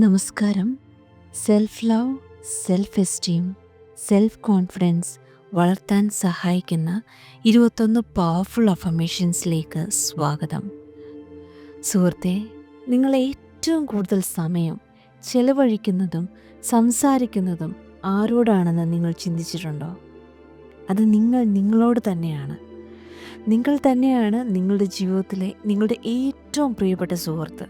നമസ്കാരം. Self love self esteem self confidence വളർത്താൻ സഹായിക്കുന്ന ഇരുപത്തൊന്ന് പവർഫുൾ അഫർമേഷൻസിലേക്ക് സ്വാഗതം. സുഹൃത്തെ നിങ്ങൾ ഏറ്റവും കൂടുതൽ സമയം ചെലവഴിക്കുന്നതും സംസാരിക്കുന്നതും ആരോടാണെന്ന് നിങ്ങൾ ചിന്തിച്ചിട്ടുണ്ടോ? അത് നിങ്ങൾ നിങ്ങളോട് തന്നെയാണ്. നിങ്ങൾ തന്നെയാണ് നിങ്ങളുടെ ജീവിതത്തിലെ നിങ്ങളുടെ ഏറ്റവും പ്രിയപ്പെട്ട സുഹൃത്ത്.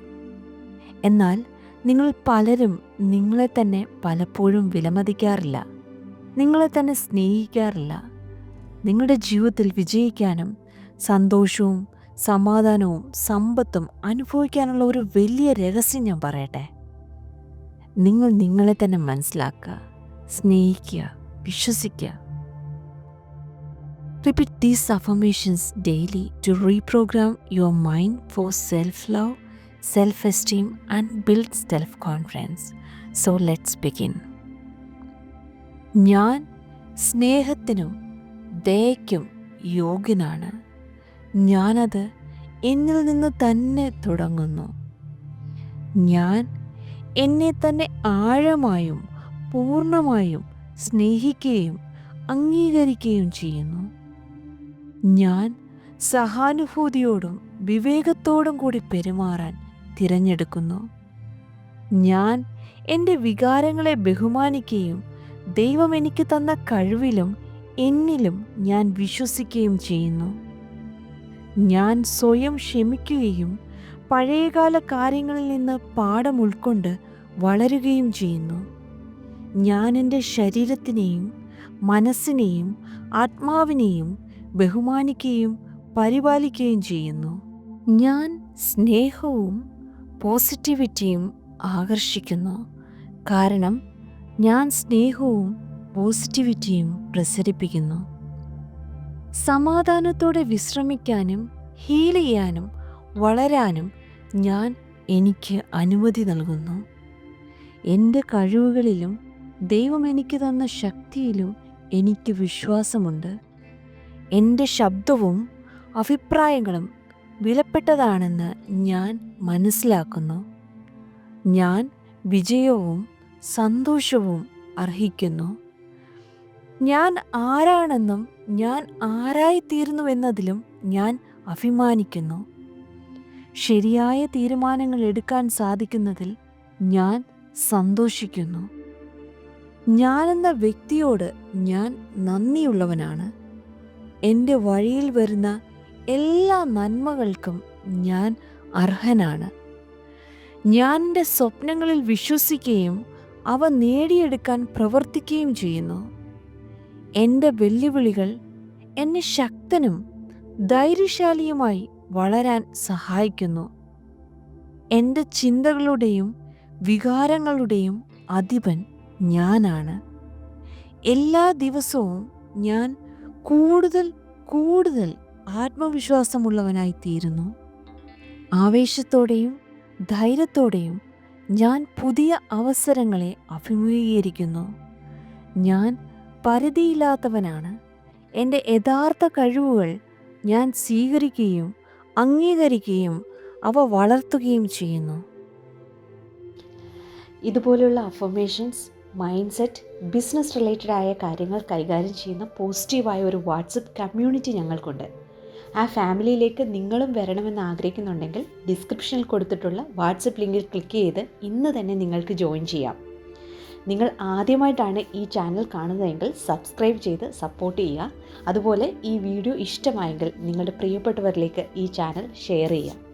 എന്നാൽ നിങ്ങൾ പലരും നിങ്ങളെ തന്നെ പലപ്പോഴും വിലമതിക്കാറില്ല. നിങ്ങളെ തന്നെ സ്നേഹിക്കാറില്ല. നിങ്ങളുടെ ജീവിതത്തിൽ വിജയിക്കാനും സന്തോഷവും സമാധാനവും സമ്പത്തും അനുഭവിക്കാനുള്ള ഒരു വലിയ രഹസ്യം ഞാൻ പറയട്ടെ. നിങ്ങൾ നിങ്ങളെ തന്നെ മനസ്സിലാക്കുക സ്നേഹിക്കുക വിശ്വസിക്കുക. Repeat these affirmations daily to reprogram your mind for self love, self esteem, and build self confidence. So let's begin. ഞാൻ സ്നേഹത്തിനും ദയയ്ക്കും യോഗ്യനാണ് ഞാനത് എന്നിൽ നിന്ന് തന്നെ തുടങ്ങുന്നു ഞാൻ എന്നെ തന്നെ ആഴമായും പൂർണമായും സ്നേഹിക്കുകയും അംഗീകരിക്കുകയും ചെയ്യുന്നു ഞാൻ സഹാനുഭൂതിയോടും വിവേകത്തോടും കൂടി പെരുമാറാൻ തിരഞ്ഞെടുക്കുന്നു. ഞാൻ എന്റെ വികാരങ്ങളെ ബഹുമാനിക്കുകയും ദൈവം എനിക്ക് തന്ന കഴിവിലും എന്നിലും ഞാൻ വിശ്വസിക്കുകയും ചെയ്യുന്നു. ഞാൻ സ്വയം ക്ഷമിക്കുകയും പഴയകാല കാര്യങ്ങളിൽ നിന്ന് പാഠം ഉൾക്കൊണ്ട് വളരുകയും ചെയ്യുന്നു. ഞാൻ എന്റെ ശരീരത്തിനെയും മനസ്സിനെയും ആത്മാവിനെയും ബഹുമാനിക്കുകയും പരിപാലിക്കുകയും ചെയ്യുന്നു. ഞാൻ സ്നേഹവും പോസിറ്റിവിറ്റിയും ആകർഷിക്കുന്നു. കാരണം ഞാൻ സ്നേഹവും പോസിറ്റിവിറ്റിയും പ്രസരിപ്പിക്കുന്നു. സമാധാനത്തോടെ വിശ്രമിക്കാനും ഹീൽ ചെയ്യാനും വളരാനും ഞാൻ എനിക്ക് അനുമതി നൽകുന്നു. എന്റെ കഴിവുകളിലും ദൈവം എനിക്ക് തന്ന ശക്തിയിലും എനിക്ക് വിശ്വാസമുണ്ട്. എന്റെ ശബ്ദവും അഭിപ്രായങ്ങളും വിലപ്പെട്ടതാണെന്ന് ഞാൻ മനസ്സിലാക്കുന്നു. ഞാൻ വിജയവും സന്തോഷവും അർഹിക്കുന്നു. ഞാൻ ആരാണെന്നും ഞാൻ ആരായിത്തീരുന്നുവെന്നതിലും ഞാൻ അഭിമാനിക്കുന്നു. ശരിയായ തീരുമാനങ്ങൾ എടുക്കാൻ സാധിക്കുന്നതിൽ ഞാൻ സന്തോഷിക്കുന്നു. ഞാനെന്ന വ്യക്തിയോട് ഞാൻ നന്ദിയുള്ളവനാണ്. എന്റെ വഴിയിൽ വരുന്ന എല്ലാ നന്മകൾക്കും ഞാൻ അർഹനാണ്. ഞാൻ എന്റെ സ്വപ്നങ്ങളിൽ വിശ്വസിക്കുകയും അവ നേടിയെടുക്കാൻ പ്രവർത്തിക്കുകയും ചെയ്യുന്നു. എന്റെ വെല്ലുവിളികൾ എന്നെ ശക്തനും ധൈര്യശാലിയുമായി വളരാൻ സഹായിക്കുന്നു. എന്റെ ചിന്തകളുടെയും വികാരങ്ങളുടെയും അധിപൻ ഞാനാണ്. എല്ലാ ദിവസവും ഞാൻ കൂടുതൽ കൂടുതൽ ആത്മവിശ്വാസമുള്ളവനായി തീരുന്നു ആവേശത്തോടെയും ധൈര്യത്തോടെയും ഞാൻ പുതിയ അവസരങ്ങളെ അഭിമുഖീകരിക്കുന്നു. ഞാൻ പരിധിയില്ലാത്തവനാണ്. എന്റെ യഥാർത്ഥ കഴിവുകൾ ഞാൻ സ്വീകരിക്കുകയും അംഗീകരിക്കുകയും അവ വളർത്തുകയും ചെയ്യുന്നു. ഇതുപോലെയുള്ള affirmations mind set business related ആയ കാര്യങ്ങൾ കൈകാര്യം ചെയ്യുന്ന പോസിറ്റീവായ ഒരു വാട്സപ്പ് കമ്മ്യൂണിറ്റി ഞങ്ങൾക്കുണ്ട്. ആ ഫാമിലിയിലേക്ക് നിങ്ങളും വരണമെന്ന് ആഗ്രഹിക്കുന്നുണ്ടെങ്കിൽ ഡിസ്ക്രിപ്ഷനിൽ കൊടുത്തിട്ടുള്ള വാട്സപ്പ് ലിങ്കിൽ ക്ലിക്ക് ചെയ്ത് ഇന്ന് തന്നെ നിങ്ങൾക്ക് ജോയിൻ ചെയ്യാം. നിങ്ങൾ ആദ്യമായിട്ടാണ് ഈ ചാനൽ കാണുന്നതെങ്കിൽ സബ്സ്ക്രൈബ് ചെയ്ത് സപ്പോർട്ട് ചെയ്യുക. അതുപോലെ ഈ വീഡിയോ ഇഷ്ടമായെങ്കിൽ നിങ്ങളുടെ പ്രിയപ്പെട്ടവരിലേക്ക് ഈ ചാനൽ ഷെയർ ചെയ്യുക.